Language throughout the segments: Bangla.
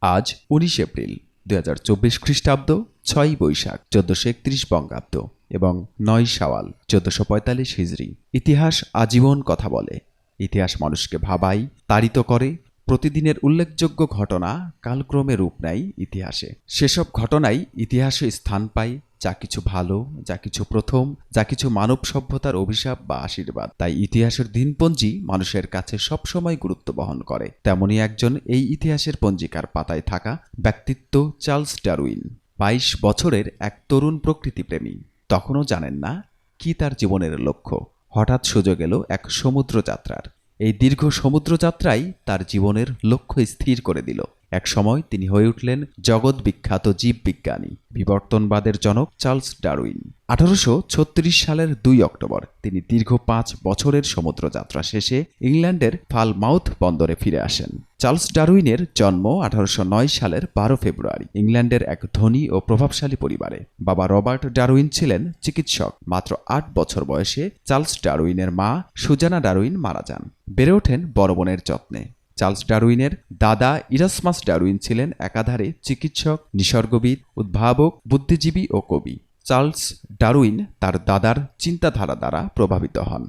আজ উনিশ এপ্রিল দু হাজার চব্বিশ খ্রিস্টাব্দ ছয় বৈশাখ, চোদ্দশো একত্রিশ বঙ্গাব্দ এবং নয় সাওয়াল চোদ্দশো পঁয়তাল্লিশ হিজড়ি। ইতিহাস আজীবন কথা বলে। ইতিহাস মানুষকে ভাবাই তাড়িত করে। প্রতিদিনের উল্লেখযোগ্য ঘটনা কালক্রমে রূপ নেয় ইতিহাসে। সেসব ঘটনাই ইতিহাসে স্থান পায় যা কিছু ভালো, যা কিছু প্রথম, যা কিছু মানব সভ্যতার অভিশাপ বা আশীর্বাদ। তাই ইতিহাসের দিনপঞ্জি মানুষের কাছে সবসময় গুরুত্ব বহন করে। তেমনি একজন এই ইতিহাসের পঞ্জিকার পাতায় থাকা ব্যক্তিত্ব চার্লস ডারউইন, বাইশ বছরের এক তরুণ প্রকৃতিপ্রেমী। তখনও জানেন না কি তার জীবনের লক্ষ্য। হঠাৎ সুযোগ এলো এক সমুদ্র যাত্রার এই দীর্ঘ সমুদ্রযাত্রাই তার জীবনের লক্ষ্য স্থির করে দিল। এক সময় তিনি হয়ে উঠলেন জগৎ বিখ্যাত জীববিজ্ঞানী বিবর্তনবাদের জনক চার্লস ডারউইন। আঠারোশো ছত্রিশ সালের দুই অক্টোবর তিনি দীর্ঘ পাঁচ বছরের সমুদ্রযাত্রা শেষে ইংল্যান্ডের ফালমাউথ বন্দরে ফিরে আসেন। চার্লস ডারউইনের জন্ম আঠারোশো নয় সালের বারো ফেব্রুয়ারি, ইংল্যান্ডের এক ধনী ও প্রভাবশালী পরিবারে। বাবা রবার্ট ডারউইন ছিলেন চিকিৎসক। মাত্র আট বছর বয়সে চার্লস ডারউইনের মা সুজানা ডারউইন মারা যান। বেড়ে ওঠেন বড় বোনের যত্নে। চার্লস ডারউইনের দাদা ইরাসমাস ডারউইন ছিলেন একাধারে চিকিৎসক, নিসর্গবিদ, উদ্ভাবক, বুদ্ধিজীবী ও কবি। চার্লস ডারউইন তার দাদার চিন্তাধারা দ্বারা প্রভাবিত হন।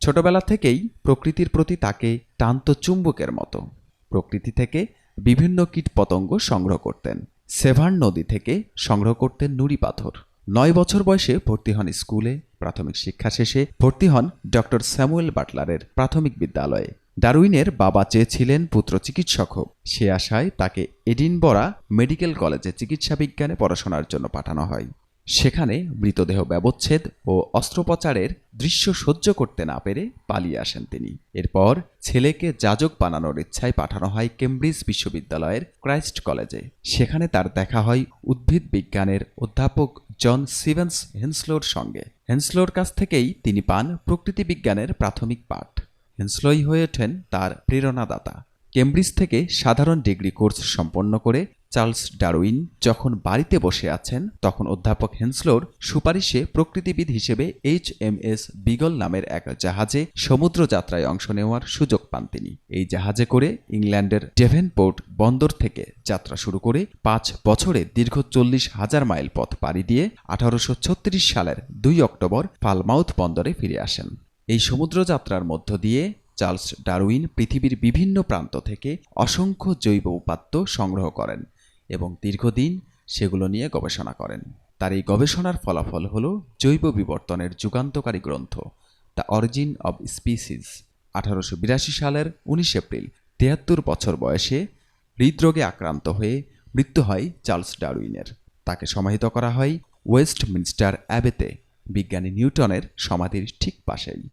ছোটবেলা থেকেই প্রকৃতির প্রতি তাকে টান্ত চুম্বকের মতো। প্রকৃতি থেকে বিভিন্ন কীটপতঙ্গ সংগ্রহ করতেন। সেভান নদী থেকে সংগ্রহ করতেন নুড়ি পাথর। নয় বছর বয়সে ভর্তি হন স্কুলে, প্রাথমিক শিক্ষা শেষে ভর্তি হন ডক্টর স্যামুয়েল বাটলারের প্রাথমিক বিদ্যালয়ে। ডারউইনের বাবা চেয়েছিলেন পুত্র চিকিৎসক হোক। সে আশায় তাকে এডিনবরা মেডিকেল কলেজে চিকিৎসা বিজ্ঞানে পড়াশোনার জন্য পাঠানো হয়। সেখানে মৃতদেহ ব্যবচ্ছেদ ও অস্ত্রোপচারের দৃশ্য সহ্য করতে না পেরে পালিয়ে আসেন তিনি। এরপর ছেলেকে যাজক বানানোর ইচ্ছায় পাঠানো হয় কেমব্রিজ বিশ্ববিদ্যালয়ের ক্রাইস্ট কলেজে। সেখানে তার দেখা হয় উদ্ভিদ বিজ্ঞানের অধ্যাপক জন সিভেন্স হেন্সলোর সঙ্গে। হেন্সলোর কাছ থেকেই তিনি পান প্রকৃতি বিজ্ঞানের প্রাথমিক পাঠ। হেন্সলোই হয়ে ওঠেন তার প্রেরণাদাতা। কেমব্রিজ থেকে সাধারণ ডিগ্রি কোর্স সম্পন্ন করে চার্লস ডারউইন যখন বাড়িতে বসে আছেন, তখন অধ্যাপক হেন্সলোর সুপারিশে প্রকৃতিবিদ হিসেবে এইচ এম এস বিগল নামের এক জাহাজে সমুদ্র যাত্রায় অংশ নেওয়ার সুযোগ পান তিনি। এই জাহাজে করে ইংল্যান্ডের ডেভেনপোর্ট বন্দর থেকে যাত্রা শুরু করে পাঁচ বছরে দীর্ঘ চল্লিশ হাজার মাইল পথ পাড়ি দিয়ে আঠারোশো ছত্রিশ সালের দুই অক্টোবর ফালমাউথ বন্দরে ফিরে আসেন। এই সমুদ্রযাত্রার মধ্য দিয়ে চার্লস ডারউইন পৃথিবীর বিভিন্ন প্রান্ত থেকে অসংখ্য জৈব উপাত্ত সংগ্রহ করেন এবং দীর্ঘদিন সেগুলো নিয়ে গবেষণা করেন। তার এই গবেষণার ফলাফল হল জৈব বিবর্তনের যুগান্তকারী গ্রন্থ, দ্য অরিজিন অব স্পিসিস আঠারোশো বিরাশি সালের উনিশ এপ্রিল তিয়াত্তর বছর বয়সে হৃদরোগে আক্রান্ত হয়ে মৃত্যু হয় চার্লস ডারউইনের। তাকে সমাহিত করা হয় ওয়েস্টমিনস্টার অ্যাবেতে, বিজ্ঞানী নিউটনের সমাধির ঠিক পাশেই।